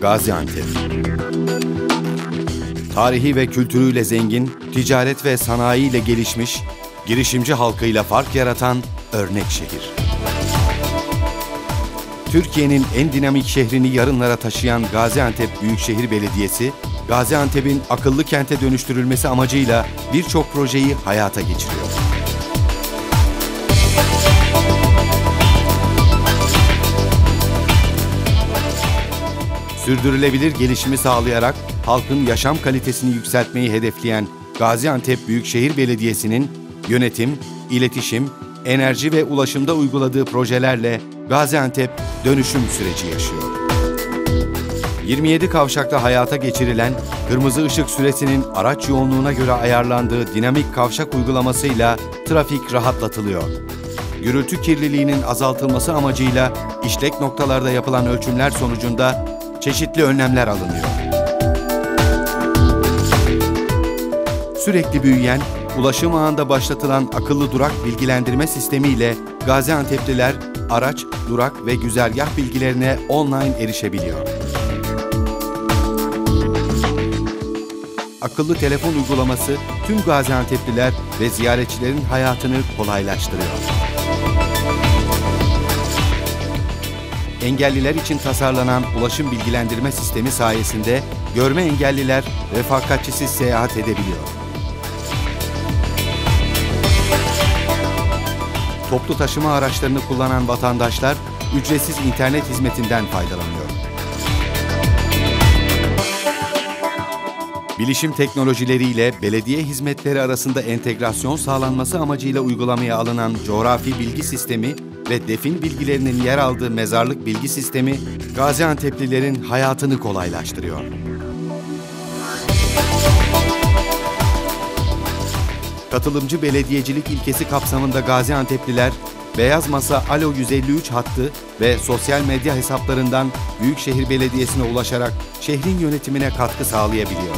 Gaziantep Tarihi ve kültürüyle zengin, ticaret ve sanayiyle gelişmiş, girişimci halkıyla fark yaratan örnek şehir. Türkiye'nin en dinamik şehrini yarınlara taşıyan Gaziantep Büyükşehir Belediyesi, Gaziantep'in akıllı kente dönüştürülmesi amacıyla birçok projeyi hayata geçiriyor. Sürdürülebilir gelişimi sağlayarak halkın yaşam kalitesini yükseltmeyi hedefleyen Gaziantep Büyükşehir Belediyesi'nin yönetim, iletişim, enerji ve ulaşımda uyguladığı projelerle Gaziantep dönüşüm süreci yaşıyor. 27 kavşakta hayata geçirilen kırmızı ışık süresinin araç yoğunluğuna göre ayarlandığı dinamik kavşak uygulamasıyla trafik rahatlatılıyor. Gürültü kirliliğinin azaltılması amacıyla işlek noktalarda yapılan ölçümler sonucunda çeşitli önlemler alınıyor. Sürekli büyüyen, ulaşım ağında başlatılan akıllı durak bilgilendirme sistemiyle Gaziantep'liler araç, durak ve güzergah bilgilerine online erişebiliyor. Akıllı telefon uygulaması tüm Gaziantep'liler ve ziyaretçilerin hayatını kolaylaştırıyor. Engelliler için tasarlanan ulaşım bilgilendirme sistemi sayesinde görme engelliler refakatçisiz seyahat edebiliyor. Toplu taşıma araçlarını kullanan vatandaşlar ücretsiz internet hizmetinden faydalanıyor. Bilişim teknolojileriyle belediye hizmetleri arasında entegrasyon sağlanması amacıyla uygulamaya alınan coğrafi bilgi sistemi ve defin bilgilerinin yer aldığı mezarlık bilgi sistemi Gaziantep'lilerin hayatını kolaylaştırıyor. Katılımcı belediyecilik ilkesi kapsamında Gaziantep'liler Beyaz Masa Alo 153 hattı ve sosyal medya hesaplarından Büyükşehir Belediyesi'ne ulaşarak şehrin yönetimine katkı sağlayabiliyor.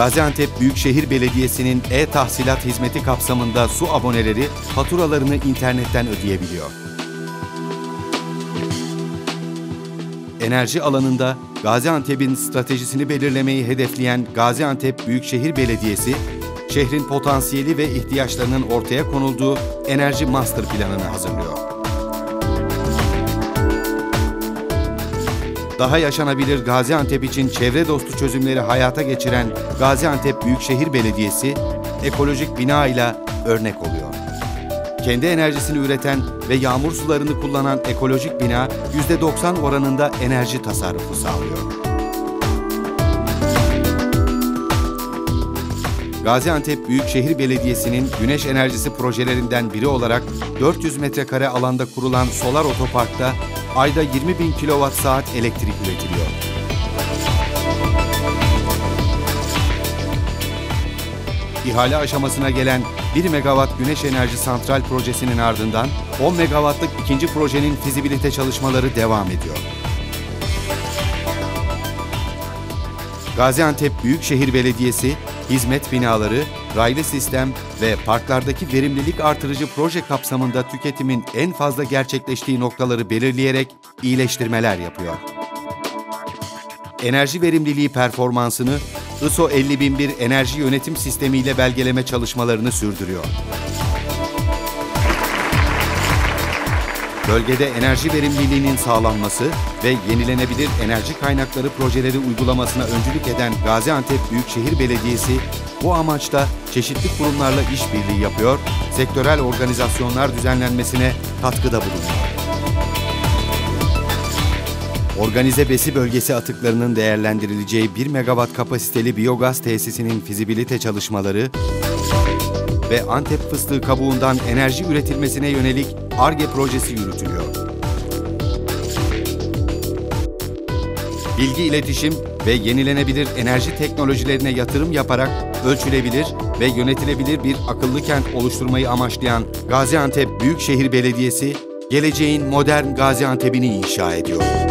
Gaziantep Büyükşehir Belediyesi'nin e-tahsilat hizmeti kapsamında su aboneleri faturalarını internetten ödeyebiliyor. Enerji alanında Gaziantep'in stratejisini belirlemeyi hedefleyen Gaziantep Büyükşehir Belediyesi, şehrin potansiyeli ve ihtiyaçlarının ortaya konulduğu Enerji Master Planı'nı hazırlıyor. Daha yaşanabilir Gaziantep için çevre dostu çözümleri hayata geçiren Gaziantep Büyükşehir Belediyesi, ekolojik bina ile örnek oluyor. Kendi enerjisini üreten ve yağmur sularını kullanan ekolojik bina %90 oranında enerji tasarrufu sağlıyor. Gaziantep Büyükşehir Belediyesi'nin güneş enerjisi projelerinden biri olarak 400 metrekare alanda kurulan solar otoparkta ayda 20 bin kilowatt saat elektrik üretiliyor. İhale aşamasına gelen 1 megawatt güneş enerji santral projesinin ardından 10 megawattlık ikinci projenin fizibilite çalışmaları devam ediyor. Gaziantep Büyükşehir Belediyesi, hizmet binaları, raylı sistem ve parklardaki verimlilik artırıcı proje kapsamında tüketimin en fazla gerçekleştiği noktaları belirleyerek iyileştirmeler yapıyor. Enerji verimliliği performansını ISO 50001 enerji yönetim sistemi ile belgeleme çalışmalarını sürdürüyor. Bölgede enerji verimliliğinin sağlanması ve yenilenebilir enerji kaynakları projeleri uygulamasına öncülük eden Gaziantep Büyükşehir Belediyesi bu amaçta çeşitli kurumlarla işbirliği yapıyor, sektörel organizasyonlar düzenlenmesine katkıda bulunuyor. Organize besi bölgesi atıklarının değerlendirileceği 1 megawatt kapasiteli biyogaz tesisinin fizibilite çalışmaları ve Antep fıstığı kabuğundan enerji üretilmesine yönelik ARGE projesi yürütülüyor. Bilgi iletişim ve yenilenebilir enerji teknolojilerine yatırım yaparak ölçülebilir ve yönetilebilir bir akıllı kent oluşturmayı amaçlayan Gaziantep Büyükşehir Belediyesi, geleceğin modern Gaziantep'ini inşa ediyor.